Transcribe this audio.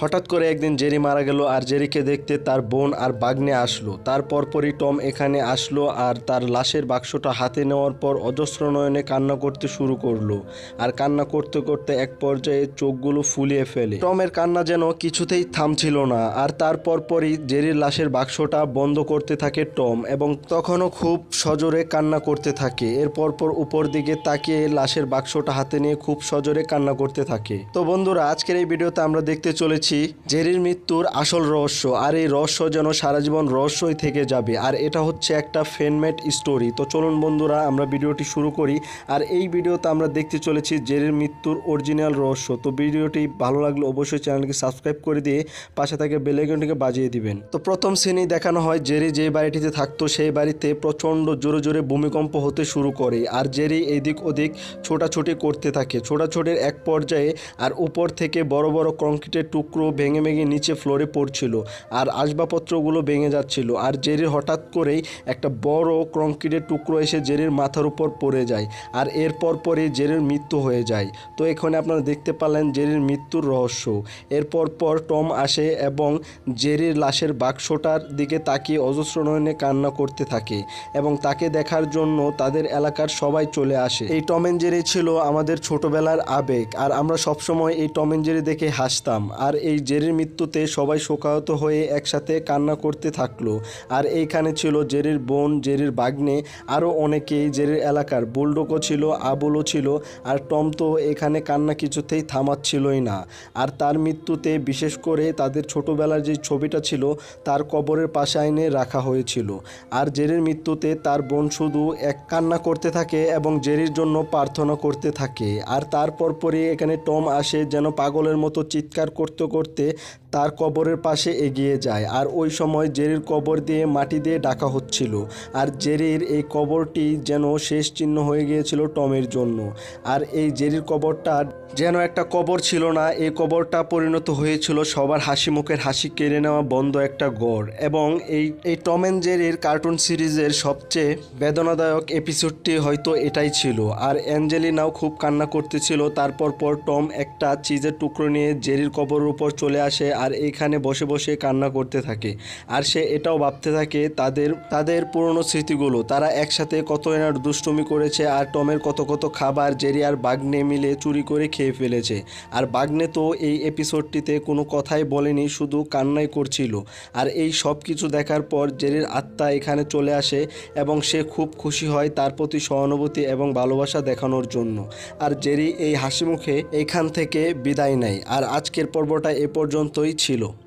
হঠাৎ করে একদিন জেরি মারা গেল আর জেরিকে দেখতে তার বোন আর বাগ্নে আসলো। তার পরপরই টম এখানে আসলো আর তার লাশের বাক্সটা হাতে নেওয়ার পর অজস্র নয়নে কান্না করতে শুরু করল আর কান্না করতে করতে এক পর্যায়ে চোখগুলো ফুলিয়ে ফেলে। টমের কান্না যেন কিছুতেই থামছিল না আর তার পরপরই জেরির লাশের বাক্সটা বন্ধ করতে থাকে টম এবং তখনও খুব সজোরে কান্না করতে থাকে। এর পরপর উপর দিকে তাকিয়ে লাশের বাক্সটা হাতে নিয়ে খুব সজোরে কান্না করতে থাকে। তো বন্ধুরা, আজকের এই ভিডিওতে আমরা দেখতে চলেছি জেরির মৃত্যুর আসল রহস্য, আর এই রহস্য যেন সারা জীবন রহস্যই থেকে যাবে। আর এটা হচ্ছে একটা ফেনমেট স্টোরি তো চলুন বন্ধুরা, আমরা ভিডিওটি শুরু করি। আর এই ভিডিওতে আমরা দেখতে চলেছি জেরির মৃত্যুর অরিজিনাল রহস্য। তো ভিডিওটি ভালো লাগলে অবশ্যই চ্যানেলকে সাবস্ক্রাইব করে দিয়ে পাশে থাকে বেলাইকনটিকে বাজিয়ে দিবেন। তো প্রথম শ্রেণি দেখানো হয় জেরি যে বাড়িটিতে থাকতো, সেই বাড়িতে প্রচণ্ড জোরে জোরে ভূমিকম্প হতে শুরু করে। আর জেরি এদিক ওদিক ছোটাছুটি করতে থাকে। ছোটাছুটির এক পর্যায়ে আর উপর থেকে বড় বড় কংক্রিটের টুকরো ভেঙে ভেঙে নিচে ফ্লোরে পড়ছিল আর আসবাবপত্রগুলো ভেঙে যাচ্ছিল। আর জেরির হঠাৎ করেই একটা বড় কংক্রিটের টুকরো এসে জেরির মাথার উপর পড়ে যায় আর এরপর পরই জেরির মৃত্যু হয়ে যায়। তো এখানে আপনারা দেখতে পারলেন জেরির মৃত্যুর রহস্য। এরপর পর টম আসে এবং জেরির লাশের বাক্সটার দিকে তাকিয়ে অজস্র নয়নে কান্না করতে থাকে এবং তাকে দেখার জন্য তাদের এলাকার সবাই চলে আসে। এই টম এন্ড জেরি ছিল আমাদের ছোটবেলার আবেগ আর আমরা সবসময় এই টম এন্ড জেরি দেখে হাসতাম। আর এই জেরির মৃত্যুতে সবাই শোকাহত হয়ে একসাথে কান্না করতে থাকল। আর এইখানে ছিল জেরির বোন, জেরির বাগ্নে আরও অনেকেই জেরির এলাকার। বুলডোকও ছিল, আবুলও ছিল, আর টম তো এখানে কান্না কিছুতেই থামাচ্ছিলই না। আর তার মৃত্যুতে বিশেষ করে তাদের ছোটবেলার যে ছবিটা ছিল, তার কবরের পাশে আইনে রাখা হয়েছিল। আর জেরির মৃত্যুতে তার বোন শুধু এক কান্না করতে থাকে এবং জেরির জন্য প্রার্থনা করতে থাকে। আর তারপর পরে এখানে টম আসে যেন পাগলের মতো চিৎকার করতে করতে তার কবরের পাশে এগিয়ে যায়। আর ওই সময় জেরির কবর দিয়ে মাটি দিয়ে ডাকা হচ্ছিল। আর জেরির এই কবরটি যেন শেষ চিহ্ন হয়ে গিয়েছিল টমের জন্য। আর এই জেরির কবরটা যেন একটা কবর ছিল না, এই কবরটা পরিণত হয়েছিল সবার হাসি মুখের হাসি কেড়ে নেওয়া বন্ধ একটা গড়। এবং এই এই টম অ্যান্ড জেরির কার্টুন সিরিজের সবচেয়ে বেদনাদায়ক এপিসোডটি হয়তো এটাই ছিল। আর অ্যাঞ্জেলিনাও খুব কান্না করতেছিল। তারপর পর টম একটা চিজের টুকরো নিয়ে জেরির কবরের উপর চলে আসে। আর এইখানে বসে বসে কান্না করতে থাকে। আর সে এটাও ভাবতে থাকে, তাদের তাদের পুরনো স্মৃতিগুলো, তারা একসাথে কত এনার দুষ্টুমি করেছে আর টমের কত কত খাবার, জেরি আর বাগনে মিলে চুরি করে খেয়ে ফেলেছে। আর বাগনে তো এই এপিসোডটিতে কোনো কথাই বলেনি, শুধু কান্নাই করছিল। আর এই সব কিছু দেখার পর জেরির আত্মা এখানে চলে আসে এবং সে খুব খুশি হয় তার প্রতি সহানুভূতি এবং ভালোবাসা দেখানোর জন্য। আর জেরি এই হাসি মুখে এইখান থেকে বিদায় নেয়। আর আজকের পর্বটা এ পর্যন্তই। ছিল।